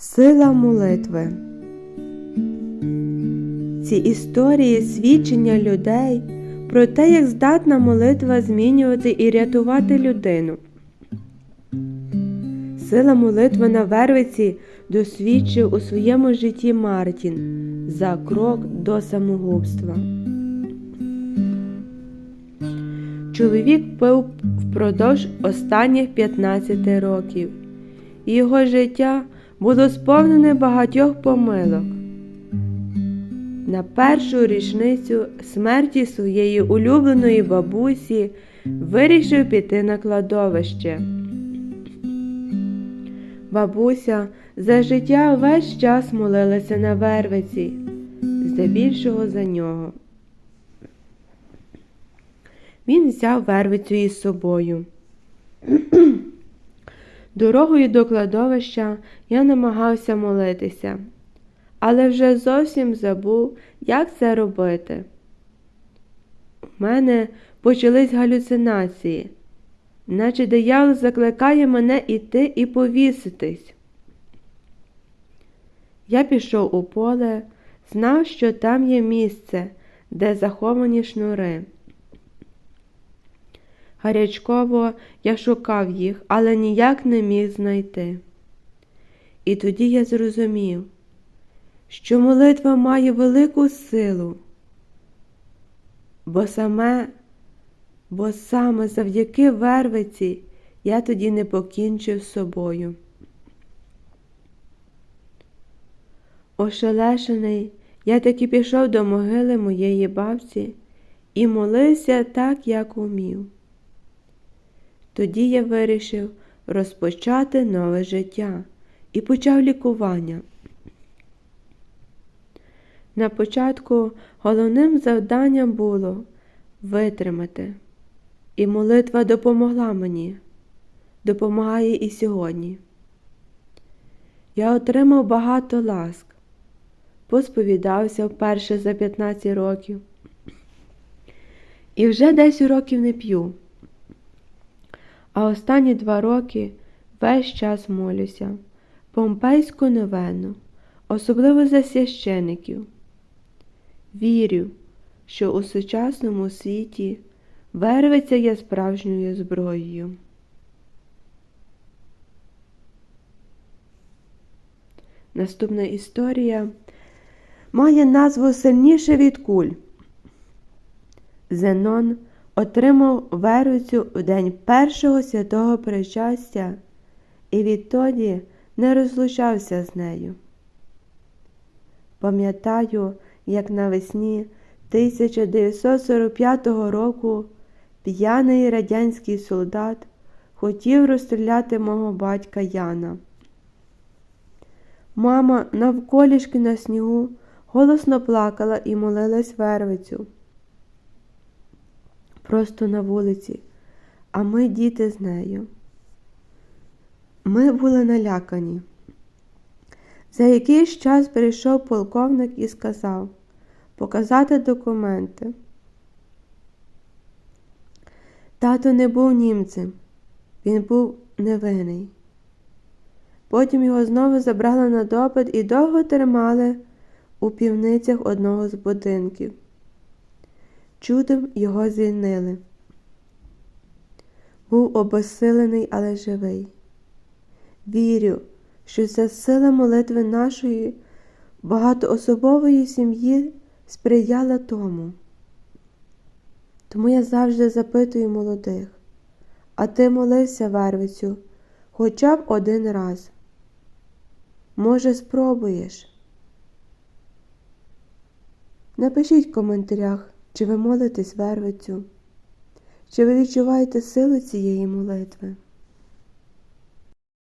Сила молитви. Ці історії свідчення людей про те, як здатна молитва змінювати і рятувати людину. Сила молитви на Вервиці досвідчив у своєму житті Мартін за крок до самогубства. Чоловік пив впродовж останніх 15 років, його життя було сповнене багатьох помилок. На першу річницю смерті своєї улюбленої бабусі вирішив піти на кладовище. Бабуся за життя весь час молилася на вервиці, здебільшого за нього. Він взяв вервицю із собою. Дорогою до кладовища я намагався молитися, але вже зовсім забув, як це робити. У мене почались галюцинації, наче диявол закликає мене іти і повіситись. Я пішов у поле, знав, що там є місце, де заховані шнури. Гарячково я шукав їх, але ніяк не міг знайти. І тоді я зрозумів, що молитва має велику силу, бо саме, бо саме завдяки вервиці я тоді не покінчив з собою. Ошелешений, я таки пішов до могили моєї бабці і молився так, як умів. Тоді я вирішив розпочати нове життя і почав лікування. На початку головним завданням було витримати, і молитва допомогла мені, допомагає і сьогодні. Я отримав багато ласк, посповідався вперше за 15 років і вже 10 років не п'ю. А останні два роки весь час молюся, помпейську новену, особливо за священиків. Вірю, що у сучасному світі вервиця є справжньою зброєю. Наступна історія має назву Сильніше від куль. Зенон отримав вервицю в день першого святого причастя і відтоді не розлучався з нею. Пам'ятаю, як навесні 1945 року п'яний радянський солдат хотів розстріляти мого батька Яна. Мама навколішки на снігу голосно плакала і молилась вервицю просто на вулиці, а ми діти з нею. Ми були налякані. За якийсь час прийшов полковник і сказав показати документи. Тато не був німцем, він був невинний. Потім його знову забрали на допит і довго тримали у півницях одного з будинків. Чудом його звільнили. Був обосилений, але живий. Вірю, що ця сила молитви нашої багатоособової сім'ї сприяла тому. Тому я завжди запитую молодих, а ти молився вервицю хоча б один раз. Може, спробуєш? Напишіть в коментарях. Чи ви молитесь вервицю? Чи ви відчуваєте силу цієї молитви?